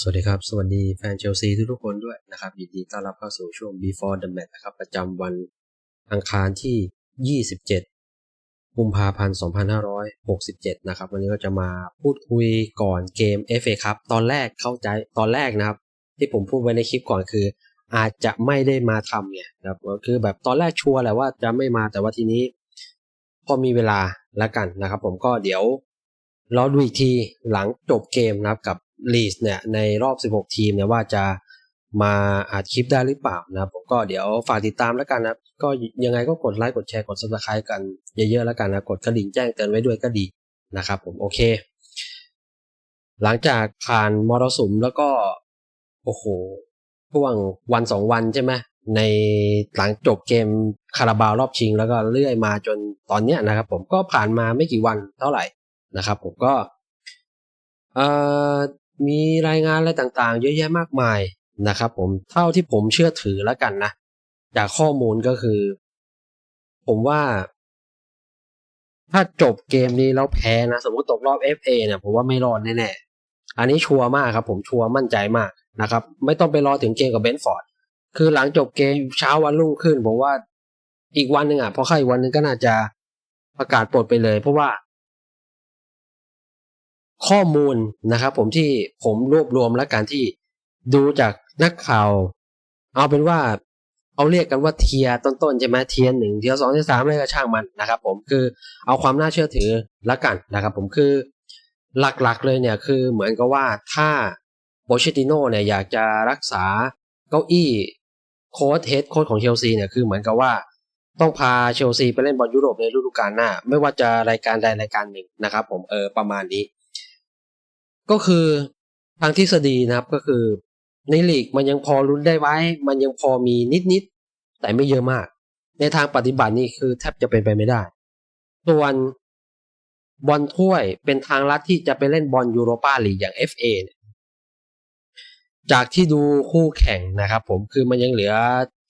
สวัสดีครับ สวัสดีแฟนเชลซีทุกๆคนด้วยนะครับ ยินดีต้อนรับเข้าสู่ช่วง before the match นะครับ ประจำวันอังคารที่ 27 กุมภาพันธ์ 2567 นะครับ วันนี้ก็จะมาพูดคุยก่อนเกม FA ครับ ตอนแรกเข้าใจตอนแรกนะครับ ที่ผมพูดไว้ในคลิปก่อนคือ อาจจะไม่ได้มาทำเนี่ยนะครับก็คือแบบตอนแรกชัวร์แหละว่าจะไม่มาแต่ว่าทีนี้ พอมีเวลาแล้วกันนะครับ ผมก็เดี๋ยวรอดูอีกทีหลังจบเกมนะครับกับ ลีสเนี่ยในรอบ 16 ทีมเนี่ยว่าจะมาอัดคลิปได้หรือเปล่านะครับผมก็เดี๋ยวฝากติดตามแล้วกันนะก็ยังไงก็กดไลค์กดแชร์กด subscribe กันเยอะๆแล้วกันนะกดกระดิ่งแจ้งเตือนไว้ด้วยก็ดีนะครับผมโอเค หลังจากผ่านมรสุมแล้วก็ โอ้โหช่วงวันสองวันใช่ไหมในหลังจบเกมคาราบาวรอบชิง แล้วก็เลื่อยมาจนตอนเนี้ยนะครับ ผมก็ผ่านมาไม่กี่วันเท่าไหร่นะครับ ผมก็เอ่อ มีรายงานอะไรต่างๆ เยอะแยะมากมายนะครับ ผมเท่าที่ผมเชื่อถือแล้วกันนะจากข้อมูลก็คือ ผมว่า ถ้าจบเกมนี้แล้วแพ้นะ สมมติตกรอบ FA เนี่ยผมว่าไม่รอดแน่ๆอันนี้ชัวร์มากครับ ผมชัวร์มั่นใจมากนะครับ ไม่ต้องไปรอถึงเกมกับเบนฟอร์ดคือหลังจบเกมเช้าวันรุ่งขึ้น ผมว่าอีกวันหนึ่งอะพอเข้าอีกวันหนึ่งก็น่าจะประกาศปลดไปเลย เพราะว่า ข้อมูลนะครับผมที่ผมรวบรวมและการที่ดูจากนักข่าว เอาเป็นว่าเอาเรียกกันว่าเทียต้นๆใช่ไหมเทียหนึ่งเทียสองเทียสามอะไรก็ช่างมันนะครับผมคือเอาความน่าเชื่อถือละกันนะครับผมคือหลักๆเลยเนี่ยคือเหมือนกับว่าถ้าโบเชติโน่เนี่ยอยากจะรักษาเก้าอี้โค้ชเฮดโค้ชของเชลซีเนี่ยคือเหมือนกับว่าต้องพาเชลซีไปเล่นบอลยุโรปในฤดูกาลหน้า ไม่ว่าจะรายการใดรายการหนึ่งนะครับผมเออประมาณนี้ ก็คือทางทฤษฎีนะครับก็คือ ในลีกมันยังพอลุ้นได้ไว้ มันยังพอมีนิดๆแต่ไม่เยอะมาก ในทางปฏิบัตินี่คือแทบจะเป็นไปไม่ได้ ส่วนบอลถ้วยเป็นทางลัดที่จะไปเล่นบอลยูโรปาลีกอย่าง FA เนี่ยจากที่ดูคู่แข่งนะครับผมคือมันยังเหลือ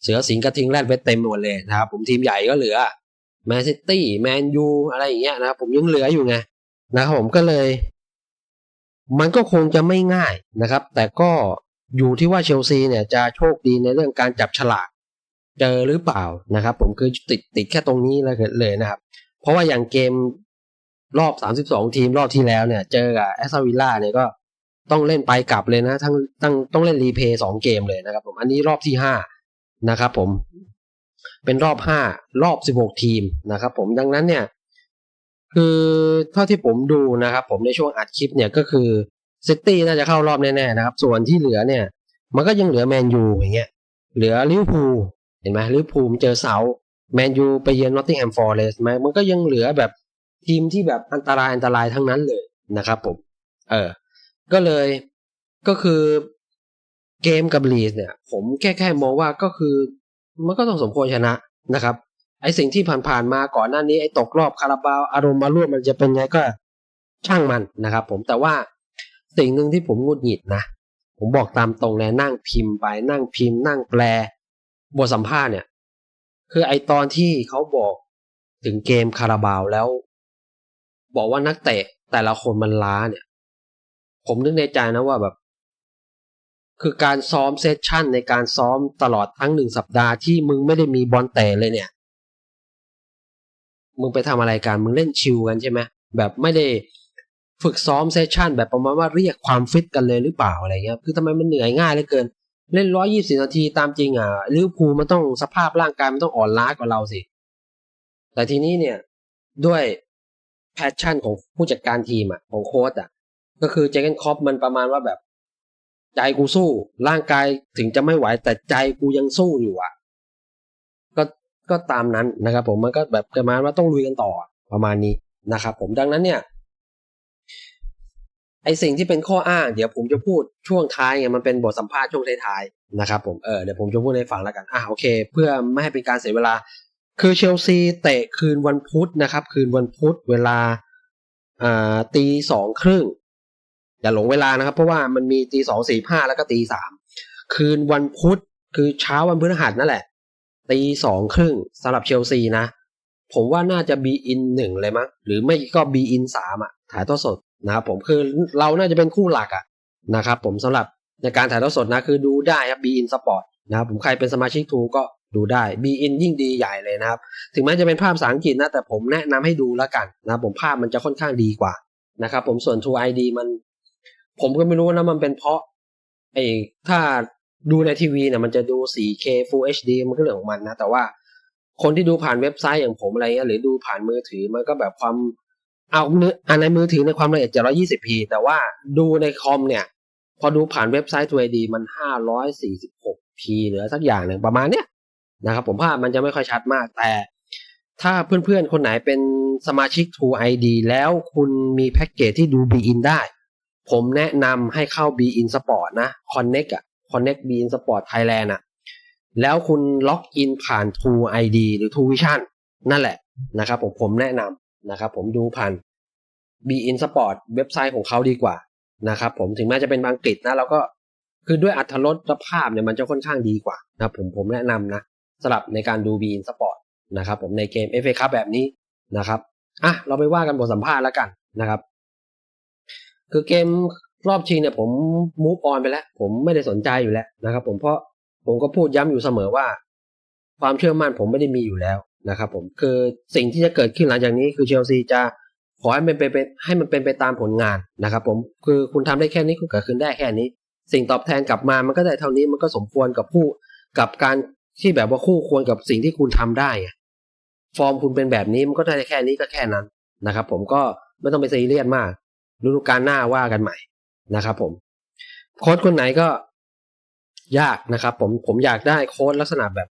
เสือสิงห์กระทิงแรดไว้เต็มหมดเลยนะครับผมทีมใหญ่ก็เหลือแมนซิตี้แมนยูอะไรอย่างเงี้ยนะครับผมยังเหลืออยู่ไงนะครับผมก็เลย มันก็คงจะไม่ง่ายนะครับ แต่ก็อยู่ที่ว่าเชลซีเนี่ยจะโชคดีในเรื่องการจับฉลากเจอหรือเปล่านะครับ ผมคือติดติดแค่ตรงนี้เลยนะครับ เพราะว่าอย่างเกมรอบ 32 ทีมรอบที่แล้วเนี่ย เจอกับแอสตันวิลล่าเนี่ยก็ต้องเล่นไปกลับเลยนะทั้งต้องต้องเล่นรีเพย์สองเกมเลยนะครับ ผมอันนี้รอบที่ห้านะครับ ผมเป็นรอบห้ารอบ16ทีมนะครับ ผมดังนั้นเนี่ย คือเท่าที่ผมดูนะครับผมในช่วงอัดคลิปเนี่ยก็คือซิตี้น่าจะเข้ารอบแน่ๆนะครับ ส่วนที่เหลือเนี่ย มันก็ยังเหลือแมนยูอย่างเงี้ยเหลือลิเวอร์พูลเห็นไหมลิเวอร์พูลเจอเสาแมนยูไปเยือนนอตติงแฮมฟอร์เรสต์ไหมมันก็ยังเหลือแบบทีมที่แบบอันตรายอันตรายทั้งนั้นเลยนะครับผม เออ ก็เลยก็คือเกมกับลีสเนี่ย ผมแค่แค่มองว่าก็คือ มันก็ต้องสมควรชนะนะครับ ไอสิ่งที่ผ่านๆมาก่อนหน้านี้ไอตกรอบคาราบาวอารมณ์มาร่วมมันจะเป็นไงก็ช่างมันนะครับผมแต่ว่าสิ่งหนึ่งที่ผมงุดหงิดนะ ผมบอกตามตรงเลยนั่งพิมพ์ไปนั่งพิมพ์ นั่งแปล บทสัมภาษณ์เนี่ย คือไอตอนที่เขาบอกถึงเกมคาราบาวแล้ว บอกว่านักเตะแต่ละคนมันล้าเนี่ย ผมนึกในใจนะว่าแบบ คือการซ้อมเซสชั่นในการซ้อมตลอดทั้งหนึ่งสัปดาห์ที่มึงไม่ได้มีบอลเตะเลยเนี่ย มึงไปทำอะไรกันมึงเล่นชิลกันใช่ไหมแบบไม่ได้ฝึกซ้อมเซสชันแบบประมาณว่าเรียกความฟิตกันเลยหรือเปล่าอะไรเงี้ยคือทำไมมันเหนื่อยง่ายเหลือเกิน เล่นร้อยี่สิบนาทีตามจริงอะลิเวอร์พูลมันต้องสภาพร่างกายมันต้องอ่อนล้ากว่าเราสิ แต่ทีนี้เนี่ยด้วยแพชชั่นของผู้จัดการทีมอะของโค้ชอะก็คือเจเกนคอปมันประมาณว่าแบบ ใจกูสู้ ร่างกายถึงจะไม่ไหวแต่ใจกูยังสู้อยู่อะ ก็ตามนั้นนะครับผมมันก็แบบประมาณว่าต้องลุยกันต่อประมาณนี้นะครับผมดังนั้นเนี่ยไอสิ่งที่เป็นข้ออ้างเดี๋ยวผมจะพูดช่วงท้ายไงมันเป็นบทสัมภาษณ์ช่วงท้ายๆนะครับผมเออเดี๋ยวผมจะพูดให้ฟังแล้วกันอะโอเค เพื่อไม่ให้เป็นการเสียเวลา คือเชลซีเตะคืนวันพุธนะครับ คืนวันพุธเวลาอ่าตีสองครึ่งอย่าหลงเวลานะครับ เพราะว่ามันมีตีสองสี่ห้าแล้วก็ตีสามคืนวันพุธคือเช้าวันพฤหัสนั่นแหละ ตีสองครึ่งสำหรับเชลซีนะ ผมว่าน่าจะบีอินหนึ่งเลยมั้งหรือไม่ก็บีอินสามอะถ่ายทอดสดนะครับผมคือเราน่าจะเป็นคู่หลักอะนะครับผมสำหรับในการถ่ายทอดสดนะคือดูได้ครับ b in Sport นะครับผมใครเป็นสมาชิกทูก็ดูได้ b in ยิ่งดีใหญ่เลยนะครับ ถึงแม้จะเป็นภาพภาษาอังกฤษนะแต่ผมแนะนำให้ดูแล้วกันนะผมภาพมันจะค่อนข้างดีกว่านะครับผมส่วน True ID มัน ผมก็ไม่รู้นะมันเป็นเพราะไอ้ถ้า ดูในทีวีเนี่ยมันจะดู 4K Full HD มันก็เรื่องของมันนะ แต่ว่าคนที่ดูผ่านเว็บไซต์อย่างผมอะไรเงี้ยหรือดูผ่านมือถือมันก็แบบความเอาเนื้ออันในมือถือในความละเอียด 720p แต่ว่าดูในคอมเนี่ย พอดูผ่านเว็บไซต์ True ID มัน 546p หรือสักอย่างหนึ่งประมาณเนี้ยนะครับผมภาพมันจะไม่ค่อยชัดมาก แต่ถ้าเพื่อนๆ คนไหนเป็นสมาชิก True ID แล้วคุณมีแพ็กเกจที่ดู b in ได้ ผมแนะนำให้เข้า b in Sport นะ Connect อะ Connect b in Sport Thailand อะแล้วคุณล็อกอินผ่าน True ID หรือ True Vision นั่นแหละนะครับผมผมแนะนำนะครับผมดูผ่าน b in Sport เว็บไซต์ของเขาดีกว่านะครับผมถึงแม้จะเป็นบางกฤษนะเราก็คือด้วยอัตรสภาพเนี่ยมันจะค่อนข้างดีกว่านะครับผมผมแนะนำนะสำหรับในการดู b in Sport นะครับผมในเกม FA Cup แบบนี้นะครับอะเราไปว่ากันบทสัมภาษณ์แล้วกันนะครับ คือเกม รอบชิงเนี่ยผมมูฟออนไปแล้ว ผมไม่ได้สนใจอยู่แล้วนะครับผมเพราะผมก็พูดย้ำอยู่เสมอว่า ความเชื่อมั่นผมไม่ได้มีอยู่แล้วนะครับผมคือสิ่งที่จะเกิดขึ้นหลังจากนี้คือเชลซีจะขอให้มันเป็นไปให้มันเป็นไปตามผลงานนะครับผมคือคุณทำได้แค่นี้คุณเกิดขึ้นได้แค่นี้ สิ่งตอบแทนกลับมามันก็ได้เท่านี้มันก็สมควรกับผู้กับการที่แบบว่าคู่ควรกับสิ่งที่คุณทำได้ฟอร์มคุณเป็นแบบนี้มันก็ได้แค่นี้ก็แค่นั้นนะครับผมก็ไม่ต้องไปซีเรียสมากฤดูกาลหน้าว่ากันใหม่ นะครับผมโค้ชคนไหนก็ยากนะครับผมผมอยากได้โค้ชลักษณะแบบ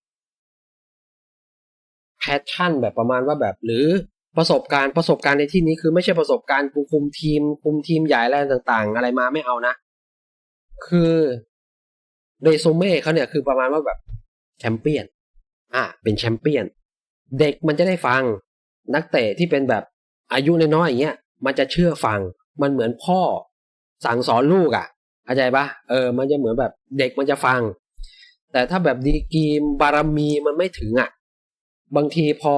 แพชชั่นแบบประมาณว่าแบบ หรือประสบการณ์ประสบการณ์ในที่นี้คือไม่ใช่ประสบการณ์กูคุมทีม คุมทีมใหญ่อะไรต่าง ๆ อะไรมาไม่เอานะ คือเรซูเม่เขาเนี่ยคือประมาณว่าแบบแชมเปี้ยน อะเป็นแชมเปี้ยน เด็กมันจะได้ฟัง นักเตะที่เป็นแบบอายุน้อยๆอย่างเงี้ยมันจะเชื่อฟัง มันเหมือนพ่อ สั่งสอนลูกอะเข้าใจปะเออ มันจะเหมือนแบบเด็กมันจะฟัง แต่ถ้าแบบดีกรีมบารมีมันไม่ถึงอะ บางทีพอ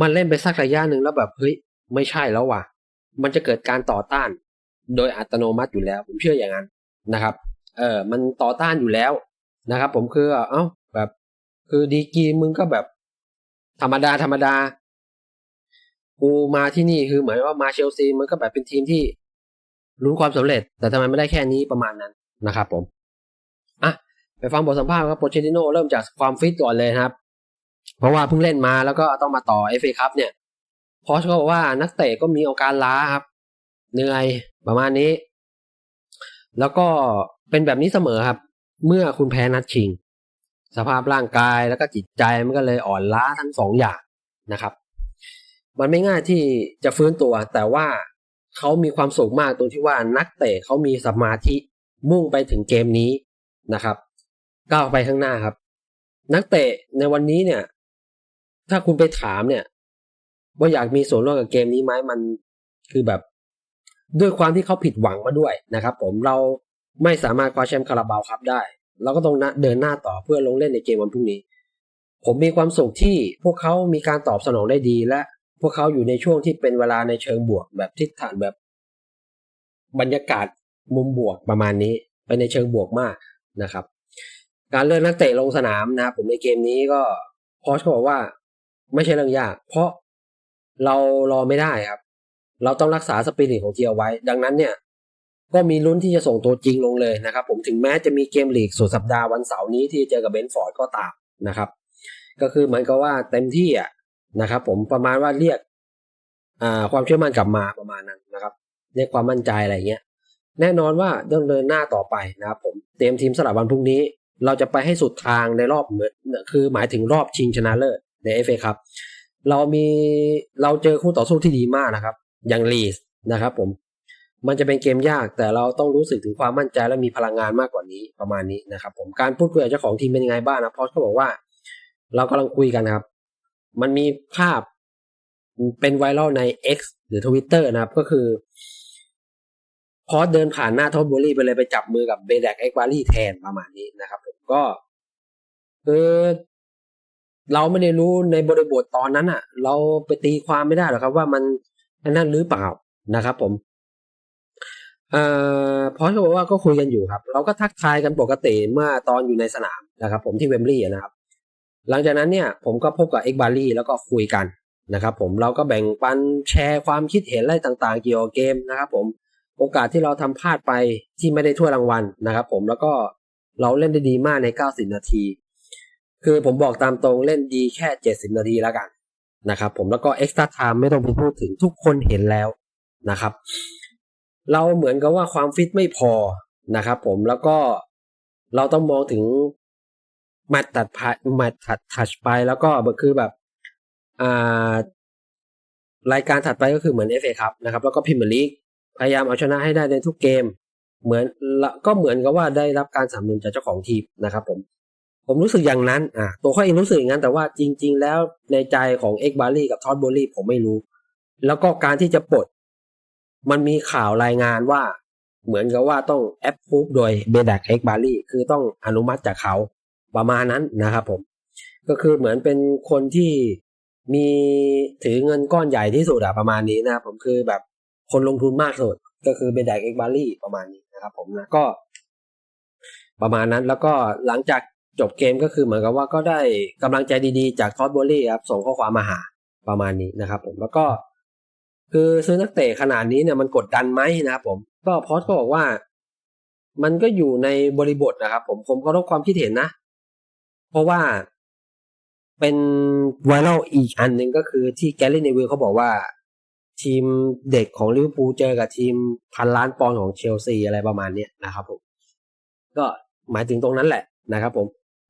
มันเล่นไปสักระยะหนึ่งแล้วแบบเฮ้ยไม่ใช่แล้วว่ะ มันจะเกิดการต่อต้าน โดยอัตโนมัติอยู่แล้วผมเชื่ออย่างนั้นนะครับ เออมันต่อต้านอยู่แล้วนะครับ ผมคือเอ้าแบบ คือดีกรีมึงก็แบบ ธรรมดาธรรมดากูมาที่นี่คือเหมือนว่ามาเชลซีมันก็แบบเป็นทีมที่ ลุ้นความสำเร็จ แต่ทำไมไม่ได้แค่นี้ประมาณนั้นนะครับผมอะไปฟังบทสัมภาษณ์ครับโปเชติโนเริ่มจากความฟิตก่อนเลยครับ เพราะว่าเพิ่งเล่นมาแล้วก็ต้องมาต่อเอฟเอคัพเนี่ยพอชก็บอกว่านักเตะก็มีอาการล้าครับ เหนื่อยประมาณนี้ แล้วก็เป็นแบบนี้เสมอครับ เมื่อคุณแพ้นัดชิง สภาพร่างกายแล้วก็จิตใจมันก็เลยอ่อนล้าทั้งสองอย่างนะครับ มันไม่ง่ายที่จะฟื้นตัวแต่ว่า เขามีความสุขมากตรงที่ว่านักเตะเขามีสมาธิมุ่งไปถึงเกมนี้นะครับก้าวไปข้างหน้าครับ นักเตะในวันนี้เนี่ย ถ้าคุณไปถามเนี่ย ว่าอยากมีส่วนร่วมกับเกมนี้ไหมมันคือแบบ ด้วยความที่เขาผิดหวังมาด้วยนะครับ ผมเราไม่สามารถคว้าแชมป์คาราบาวครับได้เราก็ต้องเดินหน้าต่อเพื่อลงเล่นในเกมวันพรุ่งนี้ ผมมีความสุขที่พวกเขามีการตอบสนองได้ดีและ พวกเขาอยู่ในช่วงที่เป็นเวลาในเชิงบวกแบบทิศทางแบบ บรรยากาศมุมบวกประมาณนี้ไปในเชิงบวกมากนะครับ การเลือกนักเตะลงสนามนะครับผมในเกมนี้ก็พอชเขาบอกว่า ไม่ใช่เรื่องยาก เพราะเรารอไม่ได้ครับ เราต้องรักษาสปิริตของทีเอาไว้ ดังนั้นเนี่ย ก็มีลุ้นที่จะส่งตัวจริงลงเลยนะครับ ผมถึงแม้จะมีเกมลีกสุดสัปดาห์วันเสาร์นี้ที่เจอกับเบนฟอร์ดก็ตามนะครับ ก็คือเหมือนกับว่าเต็มที่อะ นะครับ ผมประมาณว่าเรียกความเชื่อมั่นกลับมาประมาณนั้นนะครับเรียกความมั่นใจอะไรเงี้ย แน่นอนว่าต้องเดินหน้าต่อไปนะครับผมเตรียมทีมสลับวันพรุ่งนี้ เราจะไปให้สุดทางในรอบเหมือนคือหมายถึงรอบชิงชนะเลิศในเอฟเอครับเรามีเราเจอคู่ต่อสู้ที่ดีมากนะครับ อย่างลีสนะครับผมมันจะเป็นเกมยากแต่เราต้องรู้สึกถึงความมั่นใจและมีพลังงานมากกว่านี้ประมาณนี้นะครับ ผมการพูดคุยกับเจ้าของทีมเป็นยังไงบ้างนะพอเขาบอกว่า เรากำลังคุยกันครับ มันมีภาพเป็นไวรัลใน X หรือ Twitter นะครับ ก็คือ พอเดินผ่านหน้าท็อมบูรี่ไปเลยไปจับมือกับเบเดกเอ็กวารี่แทนประมาณนี้นะครับผมก็คือเราไม่ได้รู้ในบริบทตอนนั้นอะ เราไปตีความไม่ได้หรอกครับ ว่ามันนั่นหรือเปล่านะครับ ผมเอ่อพอสก็บอกว่าก็คุยกันอยู่ครับ เราก็ทักทายกันปกติเมื่อตอนอยู่ในสนามนะครับ ผมที่เวมบลีย์นะครับ หลังจากนั้นเนี่ยผมก็พบกับเอ็กบารีแล้วก็คุยกันนะครับผมเราก็แบ่งปันแชร์ความคิดเห็นอะไรต่างๆ เกี่ยวกับเกมนะครับผมโอกาสที่เราทำพลาดไปที่ไม่ได้ถ้วยรางวัลนะครับผมแล้วก็เราเล่นได้ดีมากใน 90 นาที คือผมบอกตามตรงเล่นดีแค่ 70 นาทีแล้วกันนะครับผมแล้วก็เอ็กซ์ตร้าไทม์ไม่ต้องไปพูดถึงทุกคนเห็นแล้วนะครับ เราเหมือนกับว่าความฟิตไม่พอนะครับผมแล้วก็เราต้องมองถึง มตต์ตัดผ่ามตต์ถัดถัดไปแล้วก็คือแบบอ่ารายการถัดไปก็คือเหมือนเอฟเอครับนะครับ แล้วก็พิมพ์ลีกพยายามเอาชนะให้ได้ในทุกเกม เหมือนก็เหมือนกับว่าได้รับการสนับสนุนจากเจ้าของทีมนะครับผมผมรู้สึกอย่างนั้นอ่าตัวเขาเองรู้สึกอย่างนั้นแต่ว่าจริง ๆ แล้วในใจของเอ็กบารี่กับทอดโบลี่ผมไม่รู้ แล้วก็การที่จะปลดมันมีข่าวรายงานว่า เหมือนกับว่าต้องแอปพูฟโดยเบดักเอ็กบารี่คือต้องอนุมัติจากเขา ประมาณนั้นนะครับผม ก็คือเหมือนเป็นคนที่มีถือเงินก้อนใหญ่ที่สุดอะประมาณนี้นะครับผมคือแบบคนลงทุนมากสุดก็คือเบดักเอ็กบารี่ประมาณนี้นะครับ ผมนะก็ ประมาณนั้นแล้วก็หลังจากจบเกมก็คือเหมือนกับว่าก็ได้กำลังใจดีๆ จากทอดโบลี่ครับส่งข้อความมาหาประมาณนี้นะครับ ผมแล้วก็ คือซื้อนักเตะขนาดนี้เนี่ยมันกดดันไหมนะครับผมก็พอสก็บอกว่า มันก็อยู่ในบริบทนะครับ ผมผมเคารพความคิดเห็นนะ เพราะว่าเป็นไวรัลอีกอันหนึ่งก็คือที่แกลลี่เนวิลเขาบอกว่า ทีมเด็กของลิเวอร์พูลเจอกับทีมพันล้านปอนด์ของเชลซีอะไรประมาณเนี้นะครับผมก็หมายถึงตรงนั้นแหละนะครับผม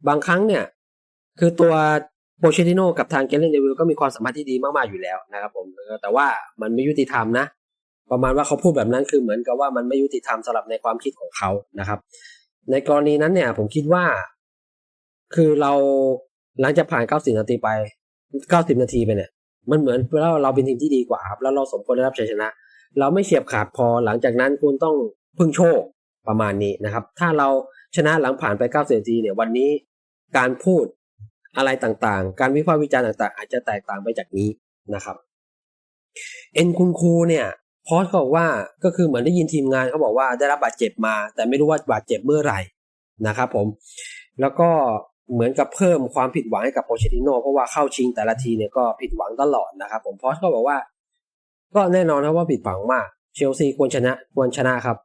บางครั้งเนี่ย คือตัวโปเชติโนกับทางเกลเลนเดวิลก็มีความสัมพันธ์ที่ดีมาก ๆ อยู่แล้วนะครับผมแต่ว่ามันไม่ยุติธรรมนะ ประมาณว่าเขาพูดแบบนั้นคือเหมือนกับว่ามันไม่ยุติธรรมสำหรับในความคิดของเขานะครับ ในกรณีนั้นเนี่ยผมคิดว่า คือเราหลังจากผ่าน90นาทีไป90นาทีไปเนี่ย มันเหมือนว่าเราเป็นทีมที่ดีกว่าครับ แล้วเราสมควรได้รับชัยชนะ เราไม่เฉียบขาดพอหลังจากนั้นคุณต้องพึ่งโชคประมาณนี้นะครับ ถ้าเราชนะหลังผ่านไป90นาทีเนี่ยวันนี้การพูดอะไรต่างๆ การวิพากษ์วิจารณ์ต่างๆ อาจจะแตกต่างไปจากนี้นะครับ เอ็นคุณครูเนี่ยพอสเขาบอกว่าก็คือเหมือนได้ยินทีมงานเขาบอกว่าได้รับบาดเจ็บมา แต่ไม่รู้ว่าบาดเจ็บเมื่อไหร่นะครับผม แล้วก็ เหมือนกับเพิ่มความผิดหวังให้กับโปเชติโนเพราะว่าเข้าชิงแต่ละทีเนี่ยก็ผิดหวังตลอดนะครับผมพอสก็บอกว่า ก็แน่นอนนะว่าผิดหวังมาก เชลซีควรชนะควรชนะครับ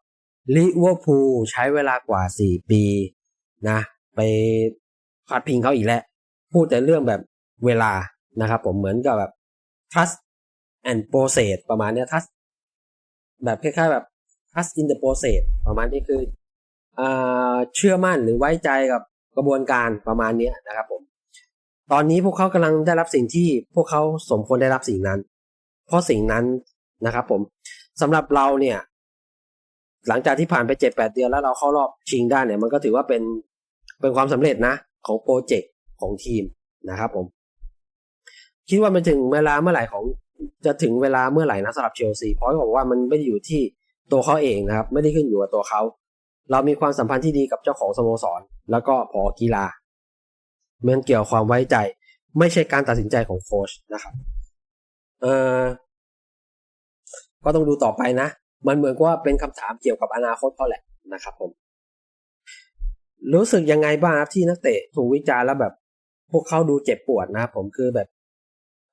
ลิเวอร์พูลใช้เวลากว่าสี่ปีนะไปพาดพิงเขาอีกแล้ว พูดแต่เรื่องแบบเวลานะครับผมเหมือนกับแบบ trust and process ประมาณเนี้ย trust แบบคล้ายๆแบบ trust in the process ประมาณนี้คืออ่าเชื่อมั่นหรือไว้ใจกับ กระบวนการประมาณนี้นะครับผมตอนนี้พวกเขากำลังได้รับสิ่งที่พวกเขาสมควรได้รับสิ่งนั้น เพราะสิ่งนั้นนะครับผมสำหรับเราเนี่ย หลังจากที่ผ่านไปเจ็ดแปดเดือนแล้วเราเข้ารอบชิงได้เนี่ย มันก็ถือว่าเป็นเป็นความสำเร็จนะ ของโปรเจกต์ของทีมนะครับผม คิดว่ามันถึงเวลาเมื่อไหร่ของจะถึงเวลาเมื่อไหร่นะสำหรับเชลซีเพราะบอกว่ามันไม่ได้อยู่ที่ตัวเขาเองนะครับ ไม่ได้ขึ้นอยู่กับตัวเขา เรามีความสัมพันธ์ที่ดีกับเจ้าของสโมสร แล้วก็พอกีฬามันเกี่ยวความไว้ใจ ไม่ใช่การตัดสินใจของโค้ชนะครับ เออก็ต้องดูต่อไปนะ มันเหมือนว่าเป็นคำถามเกี่ยวกับอนาคตเขาแหละนะครับผม รู้สึกยังไงบ้างครับที่นักเตะถูกวิจารณ์แล้วแบบ พวกเขาดูเจ็บปวดนะครับผมคือแบบ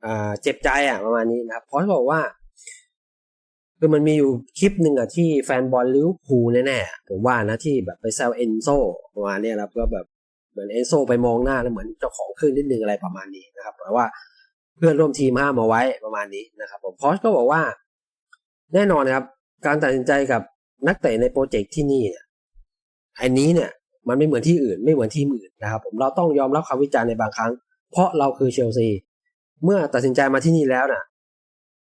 อ่าเจ็บใจอะประมาณนี้นะครับเพราะเขาบอกว่า คือมันมีอยู่คลิปหนึ่งอะที่แฟนบอลลิเวอร์พูลแน่ๆผมว่านะที่แบบไปแซวเอนโซประมาณนี้ครับก็แบบเหมือนเอนโซไปมองหน้าแล้วเหมือนเจ้าของขึ้นนิดนึงอะไรประมาณนี้นะครับแต่ว่าเพื่อนร่วมทีมห้ามมาไว้ประมาณนี้นะครับ ผมพอสก็บอกว่า แน่นอนนะครับ การตัดสินใจกับนักเตะในโปรเจกต์ที่นี่เนี่ยอันนี้เนี่ย มันไม่เหมือนที่อื่นไม่เหมือนที่อื่นนะครับ ผมเราต้องยอมรับคำวิจารณ์ในบางครั้ง เพราะเราคือเชลซีเมื่อตัดสินใจมาที่นี่แล้วน่ะ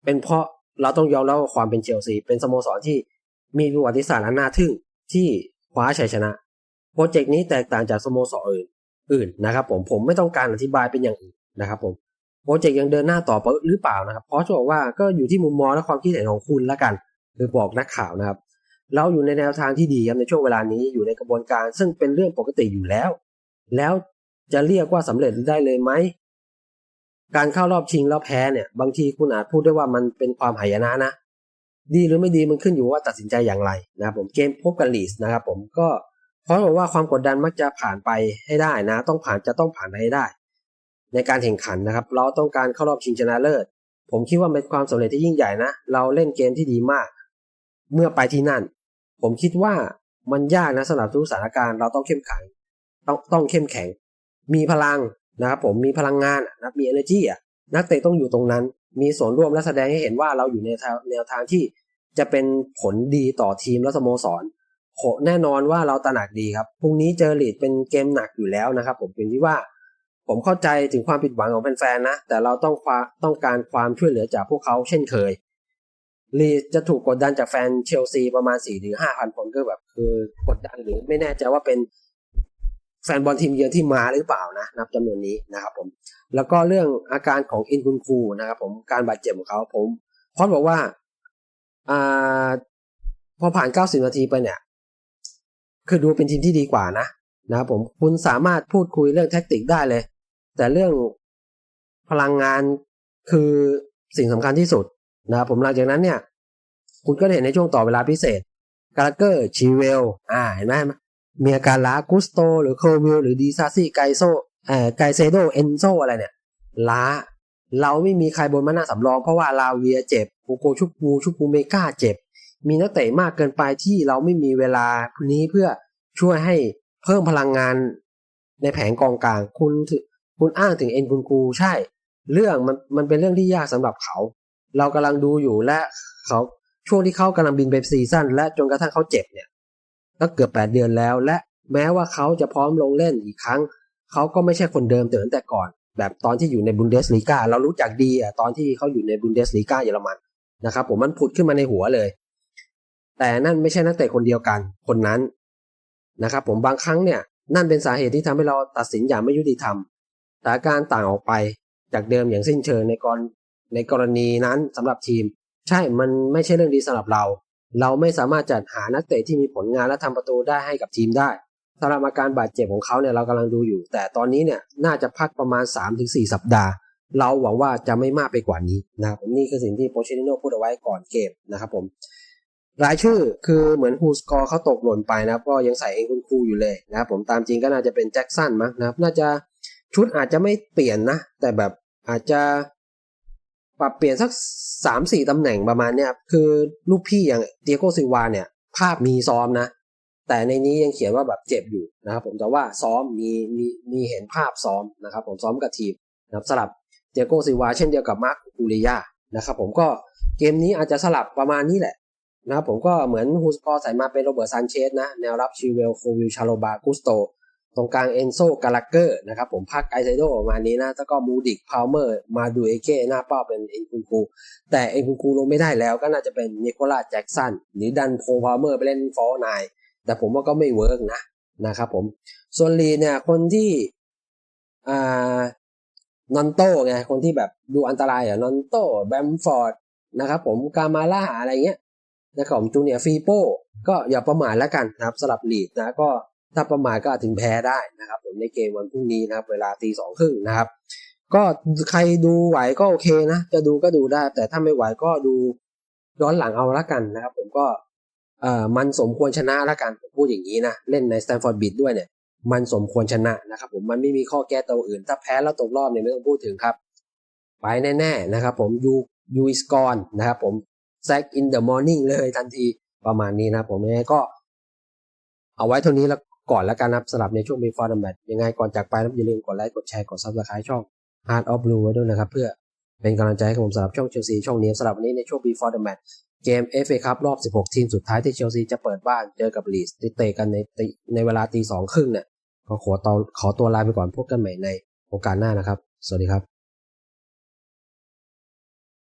เป็นเพราะ เราต้องยอมรับความเป็นเชลซีเป็นสโมสรที่มีประวัติศาสตร์อันน่าทึ่งที่คว้าชัยชนะ โปรเจกต์นี้แตกต่างจากสโมสรอื่นอื่นนะครับผมผมไม่ต้องการอธิบายเป็นอย่างอื่นนะครับผมโปรเจกต์ยังเดินหน้าต่อไปหรือเปล่านะครับเพราะจะบอกว่าก็อยู่ที่มุมมองและความคิดเห็นของคุณละกันคือบอกนักข่าวนะครับ เราอยู่ในแนวทางที่ดีครับในช่วงเวลานี้อยู่ในกระบวนการ ซึ่งเป็นเรื่องปกติอยู่แล้ว แล้วจะเรียกว่าสำเร็จได้เลยไหม การเข้ารอบชิงแล้วแพ้เนี่ย บางทีคุณอาจพูดได้ว่ามันเป็นความหายนะนะ ดีหรือไม่ดีมันขึ้นอยู่ว่าตัดสินใจอย่างไรนะครับผมเกมพบกับลีสนะครับผมก็เพราะบอกว่าความกดดันมักจะผ่านไปให้ได้นะ ต้องผ่านจะต้องผ่านไปให้ได้ ในการแข่งขันนะครับ เราต้องการเข้ารอบชิงชนะเลิศ ผมคิดว่าเป็นความสำเร็จที่ยิ่งใหญ่นะ เราเล่นเกมที่ดีมาก เมื่อไปที่นั่น ผมคิดว่ามันยากนะสำหรับทุกสถานการณ์เราต้องเข้มแข็งต้องต้องเข้มแข็ง มีพลัง นะครับผมมีพลังงานนะมี energy อะนักเตะต้องอยู่ตรงนั้น มีส่วนร่วมและแสดงให้เห็นว่าเราอยู่ในแนวทางที่จะเป็นผลดีต่อทีมและสโมสรโหแน่นอนว่าเราตระหนักดีครับพรุ่งนี้เจอลีดเป็นเกมหนักอยู่แล้วนะครับ ผมเป็นที่ว่า ผมเข้าใจถึงความผิดหวังของแฟนๆนะ แต่เราต้องาต้องการความช่วยเหลือจากพวกเขาเช่นเคยลีดจะถูกกดดันจากแฟนเชลซีประมาณ4ี่ถึงห้าพันคนก็แบบคือกดดันหรือไม่แน่ใจว่าเป็น แฟนบอลทีมเยือนที่มาหรือเปล่านะนับจำนวนนี้นะครับผมแล้วก็เรื่องอาการของอินคุนคูนะครับผมการบาดเจ็บของเขาผมพอดบอกว่าอ่าพอผ่าน 90 นาทีไปเนี่ย คือดูเป็นทีมที่ดีกว่านะนะครับผมคุณสามารถพูดคุยเรื่องแท็กติกได้เลย แต่เรื่องพลังงานคือสิ่งสำคัญที่สุดนะครับผมหลังจากนั้นเนี่ย คุณก็เห็นในช่วงต่อเวลาพิเศษกาลเกอร์ชีเวลอ่าเห็นไหม มีอาการล้ากุสโต หรือโควิลหรือดีซาซี่ไกโซเอ่อไกเซโดเอนโซอะไรเนี่ย ล้า เราไม่มีใครบนมาหน้าสำรองเพราะว่าลาเวียเจ็บโกโกชุปูชุปูเมกาเจ็บ มีนักเตะมากเกินไปที่เราไม่มีเวลานี้เพื่อช่วยให้เพิ่มพลังงานในแผงกองกลาง คุณคุณอ้างถึงเอ็นคุณกูใช่ เรื่องมันมันเป็นเรื่องที่ยากสำหรับเขา เรากำลังดูอยู่และเขาช่วงที่เขากำลังบินไปซีซั่นและจนกระทั่งเขาเจ็บเนี่ย ก็เกือบแปดเดือนแล้ว และแม้ว่าเขาจะพร้อมลงเล่นอีกครั้ง เขาก็ไม่ใช่คนเดิมแต่ตั้งแต่ก่อน แบบตอนที่อยู่ในบุนเดสลีกาเรารู้จักดีอะตอนที่เขาอยู่ในบุนเดสลีกาเยอรมันนะครับผมมันผุดขึ้นมาในหัวเลย แต่นั่นไม่ใช่นักเตะคนเดียวกันคนนั้นนะครับผมบางครั้งเนี่ยนั่นเป็นสาเหตุที่ทำให้เราตัดสินอย่างไม่ยุติธรรมสถานการณ์ต่างออกไปจากเดิมอย่างสิ้นเชิงในกรในกรณีนั้นสำหรับทีม ใช่มันไม่ใช่เรื่องดีสำหรับเรา เราไม่สามารถจัดหานักเตะที่มีผลงานและทำประตูได้ให้กับทีมได้สำหรับอาการบาดเจ็บของเขาเนี่ยเรากำลังดูอยู่ แต่ตอนนี้เนี่ยน่าจะพักประมาณ 3-4 สัปดาห์ เราหวังว่าจะไม่มากไปกว่านี้นะครับผมนี่คือสิ่งที่โปเชติโน่พูดเอาไว้ก่อนเกมนะครับผมรายชื่อคือเหมือนฮูสกอร์เขาตกหล่นไปนะก็ยังใส่เองคุณครูอยู่เลยนะครับผมตามจริงก็น่าจะเป็นแจ็คสันมั้งนะครับน่าจะชุดอาจจะไม่เปลี่ยนนะ แต่แบบอาจจะ ปรับเปลี่ยนสักสามสี่ตำแหน่งประมาณเนี้ยคือลูกพี่อย่างเตียโกซิวาเนี่ย ภาพมีซ้อมนะ แต่ในนี้ยังเขียนว่าแบบเจ็บอยู่นะครับผมแต่ว่าซ้อมมีมีมีเห็นภาพซ้อมนะครับผมซ้อมกับทีมนะครับสลับเตียโกซิวาเช่นเดียวกับมาร์คกูริยานะครับผมก็เกมนี้อาจจะสลับประมาณนี้แหละนะครับผมก็เหมือนฮูสกอใส่มาเป็นโรเบิร์ตซานเชสนะ แนวรับชิเวลโควิลชาโลบากุสโต ตรงกลางเอนโซกาลาเกอร์นะครับผมภาคไกไซโดประมาณนี้นะแล้วก็มูดิกพาวเมอร์มาดูเอเก้หน้าเป้าเป็นเอ็นคุนคูแต่เอ็นคุนคูลงไม่ได้แล้วก็น่าจะเป็นนิโคลัสแจ็กสันหรือดันโพพาวเมอร์ไปเล่นฟอร์นายแต่ผมว่าก็ไม่เวิร์กนะนะครับผมส่วนลีเนี่ยคนที่อ่านอนโต้ไงคนที่แบบดูอันตรายอะนอนโต้แบมฟอร์ดนะครับผมกามาล่าอะไรเงี้ยนะครับจูเนียฟีโป้ก็อย่าประมาทแล้วกันนะครับสลับลีดนะก็ ถ้าประมาทก็อาจถึงแพ้ได้นะครับผมในเกมวันพรุ่งนี้นะครับ เวลาตีสองครึ่งนะครับ ก็ใครดูไหวก็โอเคนะ จะดูก็ดูได้ แต่ถ้าไม่ไหวก็ดูย้อนหลังเอาละกันนะครับ ผมก็เอ่อมันสมควรชนะละกันผมพูดอย่างนี้นะเล่นในสแตนฟอร์ดบิดด้วยเนี่ย มันสมควรชนะนะครับ ผมมันไม่มีข้อแก้ตัวอื่น ถ้าแพ้แล้วตกรอบเนี่ยไม่ต้องพูดถึงครับไปแน่ ๆ นะครับ ผมยูยูอิสกอนนะครับ ผมแซกอินเดอะมอร์นิ่งเลยทันทีประมาณนี้นะผมยังไงก็เอาไว้เท่านี้แล้ว ก่อนแล้วกันนะครับสำหรับในช่วง before the match ยังไงก่อนจากไปนะอย่าลืมกดไลค์กดแชร์กด subscribe ช่อง Heart of Blue ไว้ด้วยนะครับ เพื่อเป็นกำลังใจให้กับผมสำหรับช่องเชลซีช่องนี้สำหรับวันนี้ในช่วง before the match เกม FA Cup รอบ 16 ทีมสุดท้ายที่เชลซีจะเปิดบ้านเจอกับลีสที่เตะกันในในเวลาตีสองครึ่งเนี่ยก็ขอตัวขอตัวลาไปก่อนพบกันใหม่ในโอกาสหน้านะครับ สวัสดีครับ